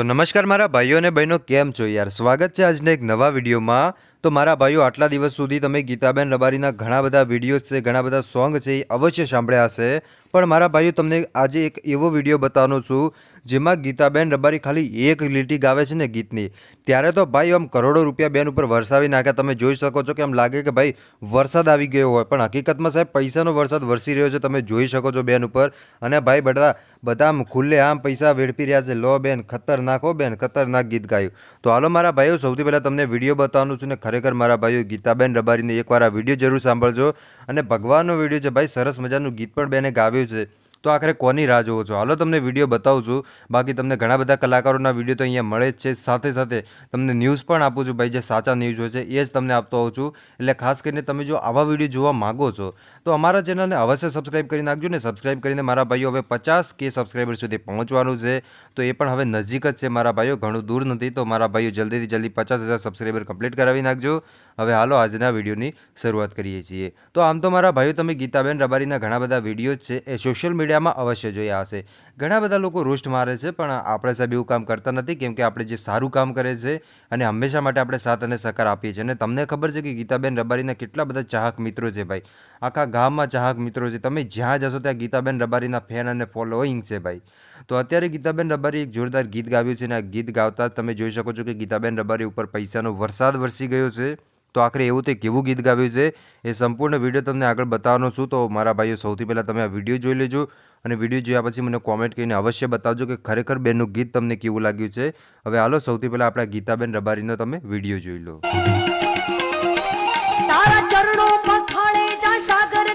તો નમસ્કાર મારા ભાઈઓ અને બહેનો, કેમ છો યાર? સ્વાગત છે આજના એક નવા વિડીયોમાં. તો મારા ભાઈઓ, આટલા દિવસ સુધી તમે ગીતાબેન રબારીના ઘણા બધા વીડિયો છે, ઘણા બધા સોંગ છે એ અવશ્ય સાંભળ્યા હશે. પણ મારા ભાઈઓ, તમને આજે એક એવો વીડિયો બતાવવાનો છું જેમાં ગીતાબેન રબારી ખાલી એક લીટી ગાવે છે ને ગીતની. ત્યારે તો ભાઈ આમ કરોડો રૂપિયા બેન ઉપર વરસાવી નાખ્યા. તમે જોઈ શકો છો કે એમ લાગે કે ભાઈ વરસાદ આવી ગયો હોય. પણ હકીકતમાં સાહેબ પૈસાનો વરસાદ વરસી રહ્યો છે. તમે જોઈ શકો છો બેન ઉપર. અને ભાઈ બધા બધા આમ ખુલ્લે આમ પૈસા વેડપી રહ્યા છે. લો બેન, ખતરનાક હો બેન, ખતરનાક ગીત ગાયું. તો હાલો મારા ભાઈઓ, સૌથી પહેલાં તમને વીડિયો બતાવવાનું છું ને ખરેખર મારા ભાઈઓ ગીતાબેન રબારીને એકવાર આ વીડિયો જરૂર સાંભળજો. અને ભગવાનનો વીડિયો છે ભાઈ, સરસ મજાનું ગીત પણ બેને ગાવ્યું છે. તો આખરે કોની રાહ જોવો છો? હાલો તમને વીડિયો બતાવું છું. બાકી તમને ઘણા બધા કલાકારોના વીડિયો તો અહીંયા મળે જ છે. સાથે સાથે તમને ન્યૂઝ પણ આપું છું ભાઈ, જે સાચા ન્યૂઝ હોય છે, એ જ તમને આપતો હોઉં છું. એટલે ખાસ કરીને તમે જો આવા વીડિયો જોવા માગો છો, તો અમારા ચેનલને અવશ્ય સબસ્ક્રાઇબ કરી નાખજો ને સબસ્ક્રાઇબ કરીને મારા ભાઈઓ હવે પચાસ કે સબસ્ક્રાઈબર સુધી પહોંચવાનું છે. તો એ પણ હવે નજીક જ છે મારા ભાઈઓ, ઘણું દૂર નથી. તો મારા ભાઈઓ જલ્દીથી જલ્દી પચાસ હજાર સબસ્ક્રાઈબર કમ્પ્લીટ કરાવી નાખજો. હવે હાલો આજના વિડીયોની શરૂઆત કરીએ છીએ. તો આમ તો મારા ભાઈઓ, તમે ગીતાબેન રબારીના ઘણા બધા વીડિયો છે. એ સોશિયલ મીડિયામાં અવશ્ય જોયા હશે. ઘણા બધા લોકો રોસ્ટ મારે છે, પણ આપણે સાહેબ એવું કામ કરતા નથી, કેમ કે આપણે જે સારું કામ કરે છે અને હંમેશા માટે આપણે સાથ અને સહકાર આપીએ છીએ. અને તમને ખબર છે કે ગીતાબેન રબારીના કેટલા બધા ચાહક મિત્રો છે ભાઈ. આખા ગામમાં ચાહક મિત્રો છે. તમે જ્યાં જશો ત્યાં ગીતાબેન રબારીના ફેન અને ફોલોઈંગ છે ભાઈ. તો અત્યારે ગીતાબેન રબારી એક જોરદાર ગીત ગાવ્યું છે અને આ ગીત ગાવતા તમે જોઈ શકો છો કે ગીતાબેન રબારી ઉપર પૈસાનો વરસાદ વરસી ગયો છે. તો આખરે એવું તે કેવું ગીત ગાવ્યું છે એ સંપૂર્ણ વીડિયો તમને આગળ બતાવવાનો છું. તો મારા ભાઈઓ, સૌથી પહેલાં તમે આ વીડિયો જોઈ લેજો અને વીડિયો જોયા પછી મને કોમેન્ટ કરીને અવશ્ય બતાવજો કે ખરેખર બેનનું ગીત તમને કેવું લાગ્યું છે. હવે હાલો, સૌથી પહેલાં આપણા ગીતાબેન રબારીનો તમે વીડિયો જોઈ લો. તારા ચરણો પખાળે જા સાગર